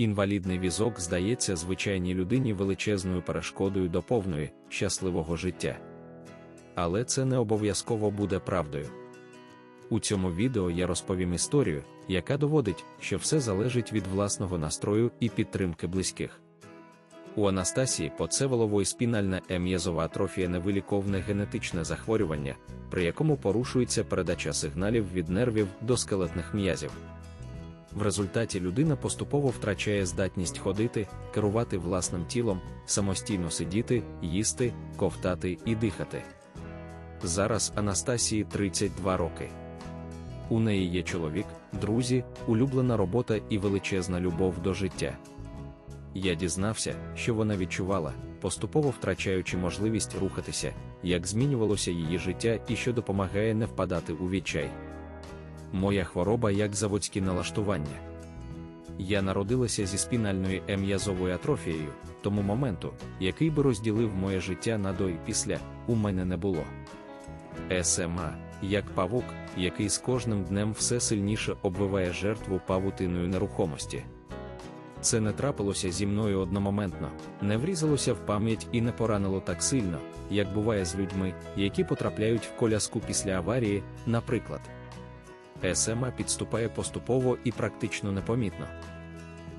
Інвалідний візок здається звичайній людині величезною перешкодою до повної, щасливого життя. Але це не обов'язково буде правдою. У цьому відео я розповім історію, яка доводить, що все залежить від власного настрою і підтримки близьких. У Анастасії Поцеволової спінальна ем'язова атрофія невиліковне генетичне захворювання, при якому порушується передача сигналів від нервів до скелетних м'язів. В результаті людина поступово втрачає здатність ходити, керувати власним тілом, самостійно сидіти, їсти, ковтати і дихати. Зараз Анастасії 32 роки. У неї є чоловік, друзі, улюблена робота і величезна любов до життя. Я дізнався, що вона відчувала, поступово втрачаючи можливість рухатися, як змінювалося її життя і що допомагає не впадати у відчай. Моя хвороба як заводські налаштування. Я народилася зі спінальною ем'язовою атрофією, тому моменту, який би розділив моє життя на до і після, у мене не було. СМА, як павук, який з кожним днем все сильніше обвиває жертву павутиною нерухомості. Це не трапилося зі мною одномоментно, не врізалося в пам'ять і не поранило так сильно, як буває з людьми, які потрапляють в коляску після аварії, наприклад. СМА підступає поступово і практично непомітно.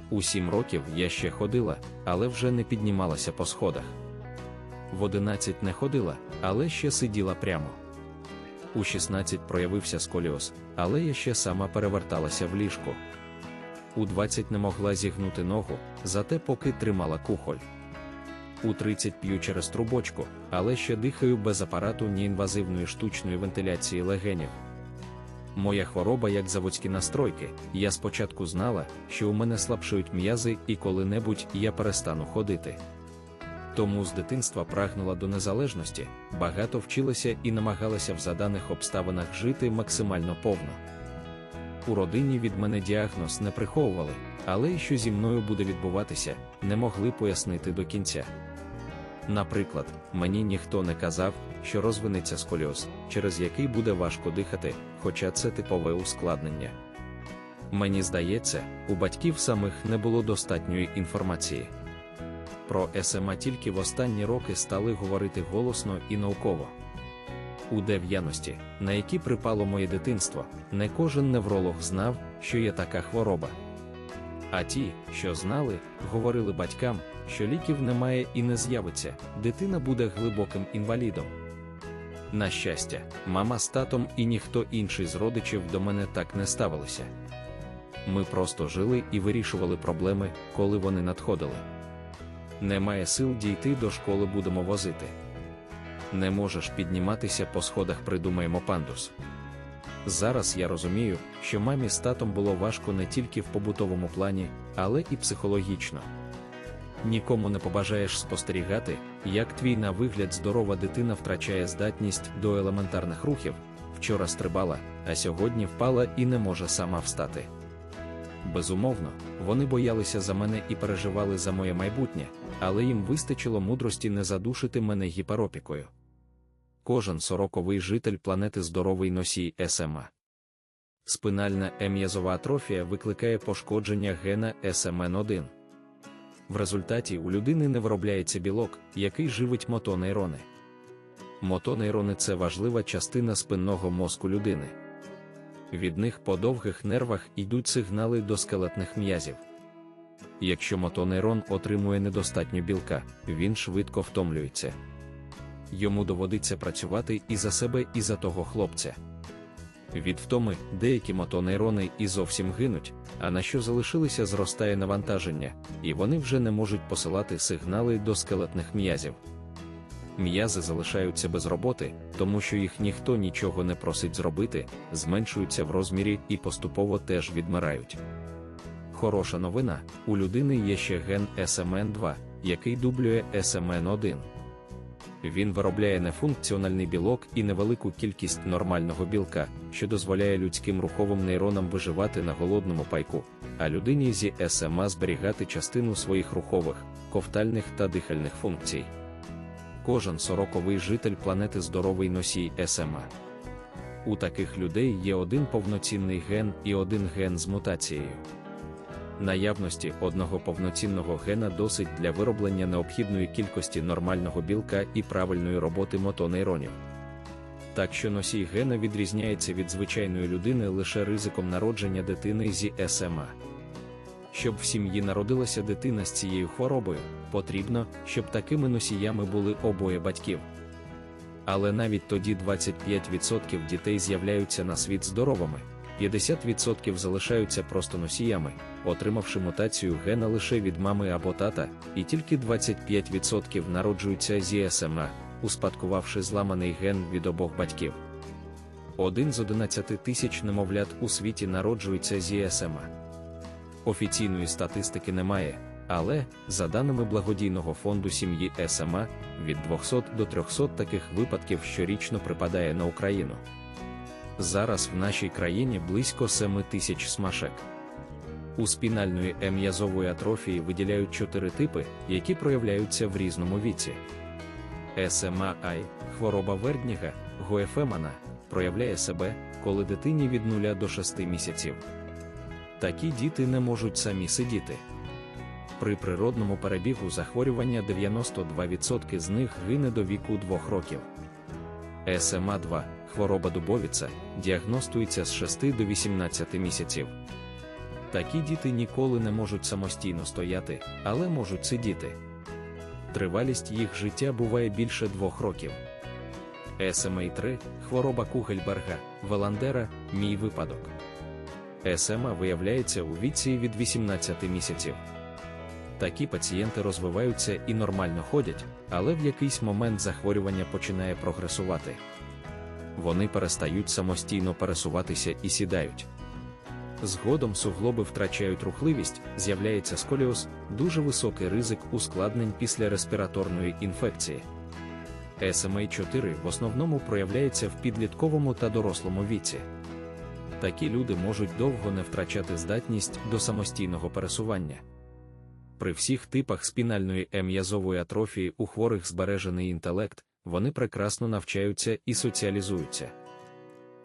У сім років я ще ходила, але вже не піднімалася по сходах. В 11 не ходила, але ще сиділа прямо. У 16 проявився сколіоз, але я ще сама переверталася в ліжку. У 20 не могла зігнути ногу, зате поки тримала кухоль. У 30 п'ю через трубочку, але ще дихаю без апарату неінвазивної штучної вентиляції легенів. Моя хвороба як заводські настройки, я спочатку знала, що у мене слабшують м'язи і коли-небудь я перестану ходити. Тому з дитинства прагнула до незалежності, багато вчилася і намагалася в заданих обставинах жити максимально повно. У родині від мене діагноз не приховували, але що зі мною буде відбуватися, не могли пояснити до кінця. Наприклад, мені ніхто не казав, що розвинеться сколіоз, через який буде важко дихати, хоча це типове ускладнення. Мені здається, у батьків самих не було достатньої інформації. Про СМА тільки в останні роки стали говорити голосно і науково. У дев'яності, на які припало моє дитинство, не кожен невролог знав, що є така хвороба. А ті, що знали, говорили батькам, що ліків немає і не з'явиться, дитина буде глибоким інвалідом. На щастя, мама з татом і ніхто інший з родичів до мене так не ставилися. Ми просто жили і вирішували проблеми, коли вони надходили. Немає сил дійти до школи будемо возити. Не можеш підніматися по сходах, придумаємо пандус. Зараз я розумію, що мамі з татом було важко не тільки в побутовому плані, але і психологічно. Нікому не побажаєш спостерігати, як твій на вигляд здорова дитина втрачає здатність до елементарних рухів, вчора стрибала, а сьогодні впала і не може сама встати. Безумовно, вони боялися за мене і переживали за моє майбутнє, але їм вистачило мудрості не задушити мене гіперопікою. Кожен сороковий житель планети здоровий носій СМА. Спинальна ем'язова атрофія викликає пошкодження гена СМН1. В результаті у людини не виробляється білок, який живить мотонейрони. Мотонейрони це важлива частина спинного мозку людини. Від них по довгих нервах йдуть сигнали до скелетних м'язів. Якщо мотонейрон отримує недостатньо білка, він швидко втомлюється. Йому доводиться працювати і за себе, і за того хлопця. Від втоми деякі мотонейрони і зовсім гинуть, а на що залишилися зростає навантаження, і вони вже не можуть посилати сигнали до скелетних м'язів. М'язи залишаються без роботи, тому що їх ніхто нічого не просить зробити, зменшуються в розмірі і поступово теж відмирають. Хороша новина: у людини є ще ген SMN2, який дублює SMN1. Він виробляє нефункціональний білок і невелику кількість нормального білка, що дозволяє людським руховим нейронам виживати на голодному пайку, а людині зі СМА зберігати частину своїх рухових, ковтальних та дихальних функцій. Кожен сороковий житель планети здоровий носій СМА. У таких людей є один повноцінний ген і один ген з мутацією. Наявності одного повноцінного гена досить для вироблення необхідної кількості нормального білка і правильної роботи мотонейронів. Так що носій гена відрізняється від звичайної людини лише ризиком народження дитини зі СМА. Щоб в сім'ї народилася дитина з цією хворобою, потрібно, щоб такими носіями були обоє батьків. Але навіть тоді 25% дітей з'являються на світ здоровими, 50% залишаються просто носіями, отримавши мутацію гена лише від мами або тата, і тільки 25% народжуються зі СМА, успадкувавши зламаний ген від обох батьків. Один з 11 тисяч немовлят у світі народжується зі СМА. Офіційної статистики немає, але, за даними благодійного фонду сім'ї СМА, від 200 до 300 таких випадків щорічно припадає на Україну. Зараз в нашій країні близько 7 тисяч смашек. У спінальної ем'язової атрофії виділяють чотири типи, які проявляються в різному віці. СМА-Ай, хвороба Вердніга, Гоефемана, проявляє себе, коли дитині від 0 до 6 місяців. Такі діти не можуть самі сидіти. При природному перебігу захворювання 92% з них гине до віку 2 років. СМА-2, хвороба дубовіця, діагностується з 6 до 18 місяців. Такі діти ніколи не можуть самостійно стояти, але можуть сидіти. Тривалість їх життя буває більше двох років. SMA-3 хвороба Кугельберга, Веландера, мій випадок. СМА виявляється у віці від 18 місяців. Такі пацієнти розвиваються і нормально ходять, але в якийсь момент захворювання починає прогресувати. Вони перестають самостійно пересуватися і сідають. Згодом суглоби втрачають рухливість, з'являється сколіоз, дуже високий ризик ускладнень після респіраторної інфекції. SMA 4 в основному проявляється в підлітковому та дорослому віці. Такі люди можуть довго не втрачати здатність до самостійного пересування. При всіх типах спінальної ем'язової атрофії у хворих збережений інтелект, вони прекрасно навчаються і соціалізуються.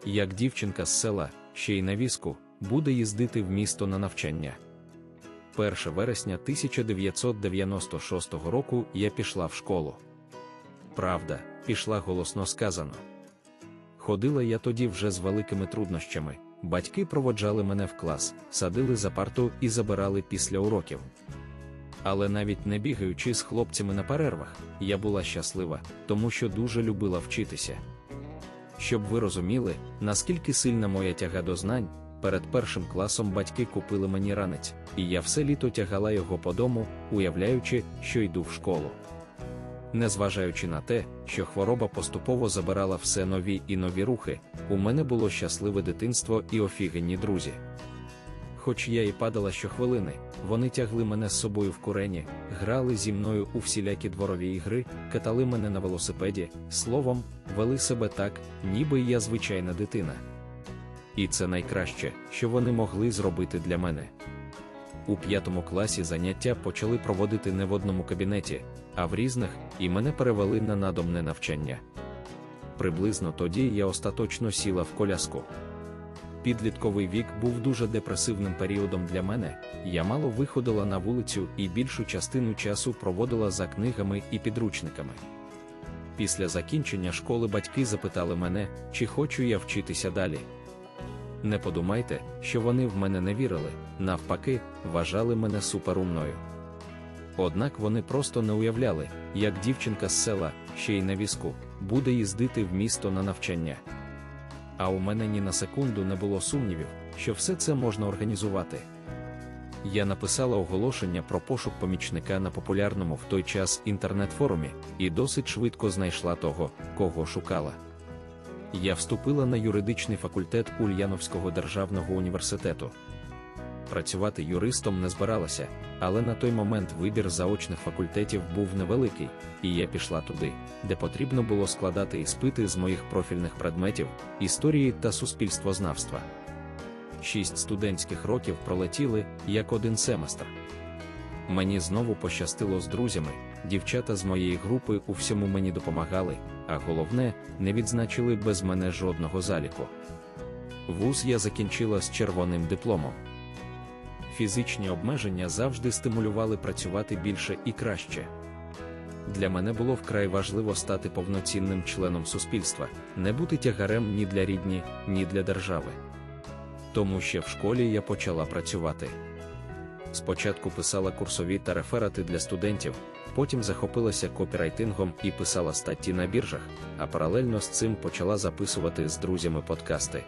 Як дівчинка з села, ще й на візку, буде їздити в місто на навчання. 1 вересня 1996 року я пішла в школу. Правда, пішла голосно сказано. Ходила я тоді вже з великими труднощами. Батьки проводжали мене в клас, садили за парту і забирали після уроків. Але навіть не бігаючи з хлопцями на перервах, я була щаслива, тому що дуже любила вчитися. Щоб ви розуміли, наскільки сильна моя тяга до знань, перед першим класом батьки купили мені ранець, і я все літо тягала його по дому, уявляючи, що йду в школу. Незважаючи на те, що хвороба поступово забирала все нові і нові рухи, у мене було щасливе дитинство і офігенні друзі. Хоч я і падала щохвилини, вони тягли мене з собою в курені, грали зі мною у всілякі дворові ігри, катали мене на велосипеді, словом, вели себе так, ніби я звичайна дитина. І це найкраще, що вони могли зробити для мене. У п'ятому класі заняття почали проводити не в одному кабінеті, а в різних, і мене перевели на надомне навчання. Приблизно тоді я остаточно сіла в коляску. Підлітковий вік був дуже депресивним періодом для мене, я мало виходила на вулицю і більшу частину часу проводила за книгами і підручниками. Після закінчення школи батьки запитали мене, чи хочу я вчитися далі. Не подумайте, що вони в мене не вірили, навпаки, вважали мене суперумною. Однак вони просто не уявляли, як дівчинка з села, ще й на візку, буде їздити в місто на навчання. А у мене ні на секунду не було сумнівів, що все це можна організувати. Я написала оголошення про пошук помічника на популярному в той час інтернет-форумі і досить швидко знайшла того, кого шукала. Я вступила на юридичний факультет Ульяновського державного університету. Працювати юристом не збиралася, але на той момент вибір заочних факультетів був невеликий, і я пішла туди, де потрібно було складати іспити з моїх профільних предметів, історії та суспільствознавства. Шість студентських років пролетіли як один семестр. Мені знову пощастило з друзями, дівчата з моєї групи у всьому мені допомагали, а головне, не відзначили без мене жодного заліку. Вуз я закінчила з червоним дипломом. Фізичні обмеження завжди стимулювали працювати більше і краще. Для мене було вкрай важливо стати повноцінним членом суспільства, не бути тягарем ні для рідні, ні для держави. Тому ще в школі я почала працювати. Спочатку писала курсові та реферати для студентів, потім захопилася копірайтингом і писала статті на біржах, а паралельно з цим почала записувати з друзями подкасти.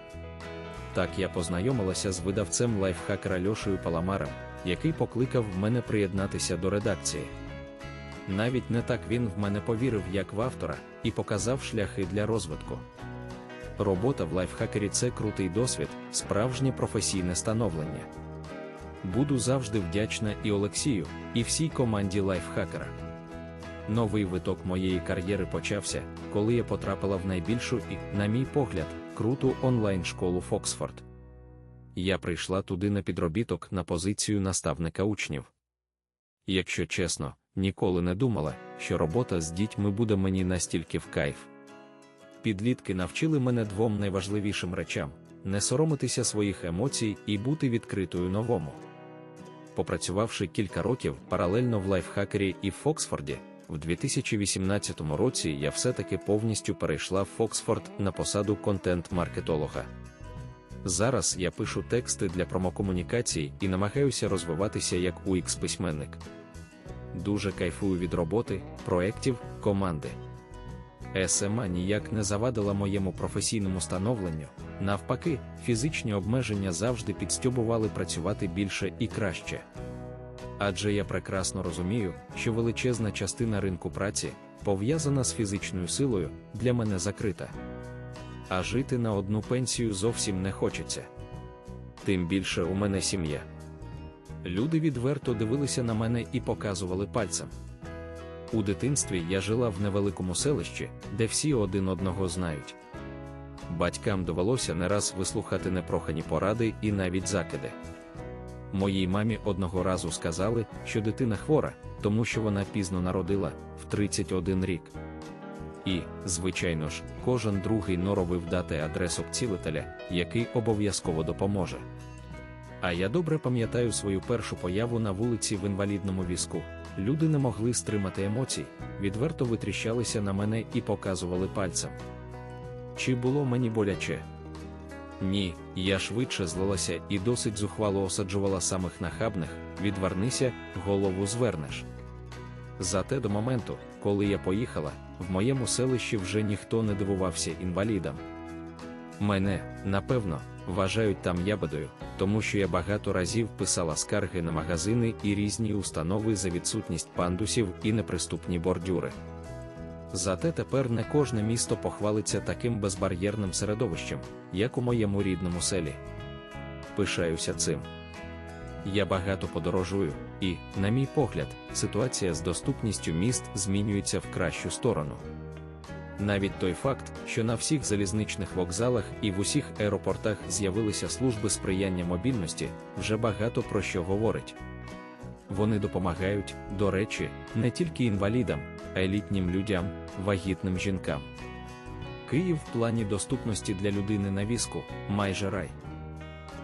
Так я познайомилася з видавцем лайфхакера Льошею Паламарем, який покликав мене приєднатися до редакції. Навіть не так він в мене повірив, як в автора, і показав шляхи для розвитку. Робота в лайфхакері це крутий досвід, справжнє професійне становлення. Буду завжди вдячна і Олексію, і всій команді лайфхакера. Новий виток моєї кар'єри почався, коли я потрапила в найбільшу і, на мій погляд, круту онлайн-школу Фоксфорд. Я прийшла туди на підробіток на позицію наставника учнів. Якщо чесно, ніколи не думала, що робота з дітьми буде мені настільки в кайф. Підлітки навчили мене двом найважливішим речам не соромитися своїх емоцій і бути відкритою новому. Попрацювавши кілька років паралельно в лайфхакері і в Фоксфорді, в 2018 році я все-таки повністю перейшла в Фоксфорд на посаду контент-маркетолога. Зараз я пишу тексти для промокомунікацій і намагаюся розвиватися як UX письменник. Дуже кайфую від роботи, проєктів, команди. СМА ніяк не завадила моєму професійному становленню, навпаки, фізичні обмеження завжди підстюбували працювати більше і краще. Адже я прекрасно розумію, що величезна частина ринку праці, пов'язана з фізичною силою, для мене закрита. А жити на одну пенсію зовсім не хочеться. Тим більше у мене сім'я. Люди відверто дивилися на мене і показували пальцем. У дитинстві я жила в невеликому селищі, де всі один одного знають. Батькам довелося не раз вислухати непрохані поради і навіть закиди. Моїй мамі одного разу сказали, що дитина хвора, тому що вона пізно народила в 31 рік. І, звичайно ж, кожен другий норовив дати адресу цілителя, який обов'язково допоможе. А я добре пам'ятаю свою першу появу на вулиці в інвалідному візку. Люди не могли стримати емоцій, відверто витріщалися на мене і показували пальцем. Чи було мені боляче? Ні, я швидше злилася і досить зухвало осаджувала самих нахабних, відвернися, голову звернеш. Зате до моменту, коли я поїхала, в моєму селищі вже ніхто не дивувався інвалідам. Мене, напевно, вважають там ябедою, тому що я багато разів писала скарги на магазини і різні установи за відсутність пандусів і неприступні бордюри. Зате тепер не кожне місто похвалиться таким безбар'єрним середовищем, як у моєму рідному селі. Пишаюся цим. Я багато подорожую, і, на мій погляд, ситуація з доступністю міст змінюється в кращу сторону. Навіть той факт, що на всіх залізничних вокзалах і в усіх аеропортах з'явилися служби сприяння мобільності, вже багато про що говорить. Вони допомагають, до речі, не тільки інвалідам, а й літнім людям, вагітним жінкам. Київ в плані доступності для людини на візку майже рай.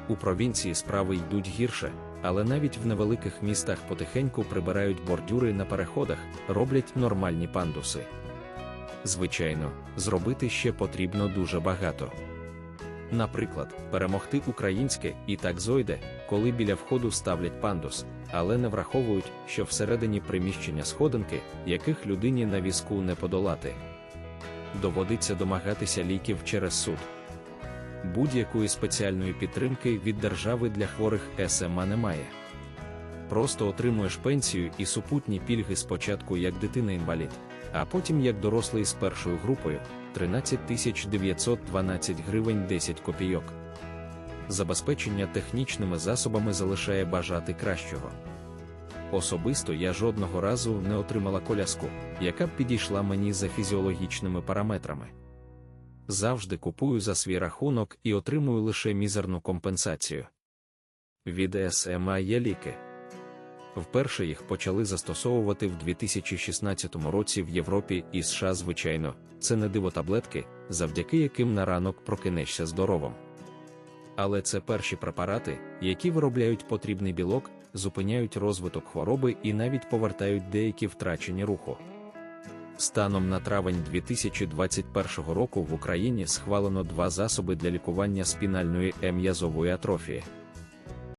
У провінції справи йдуть гірше, але навіть в невеликих містах потихеньку прибирають бордюри на переходах, роблять нормальні пандуси. Звичайно, зробити ще потрібно дуже багато. Наприклад, перемогти українське і так зойде, коли біля входу ставлять пандус, але не враховують, що всередині приміщення сходинки, яких людині на візку не подолати. Доводиться домагатися ліків через суд. Будь-якої спеціальної підтримки від держави для хворих СМА немає. Просто отримуєш пенсію і супутні пільги спочатку як дитина-інвалід, а потім як дорослий з першою групою 13 912 гривень 10 копійок. Забезпечення технічними засобами залишає бажати кращого. Особисто я жодного разу не отримала коляску, яка б підійшла мені за фізіологічними параметрами. Завжди купую за свій рахунок і отримую лише мізерну компенсацію. Від СМА є ліки. Вперше їх почали застосовувати в 2016 році в Європі і США, звичайно, це не диво таблетки, завдяки яким на ранок прокинешся здоровим. Але це перші препарати, які виробляють потрібний білок, зупиняють розвиток хвороби і навіть повертають деякі втрачені руху. Станом на травень 2021 року в Україні схвалено два засоби для лікування спінальної ем'язової атрофії.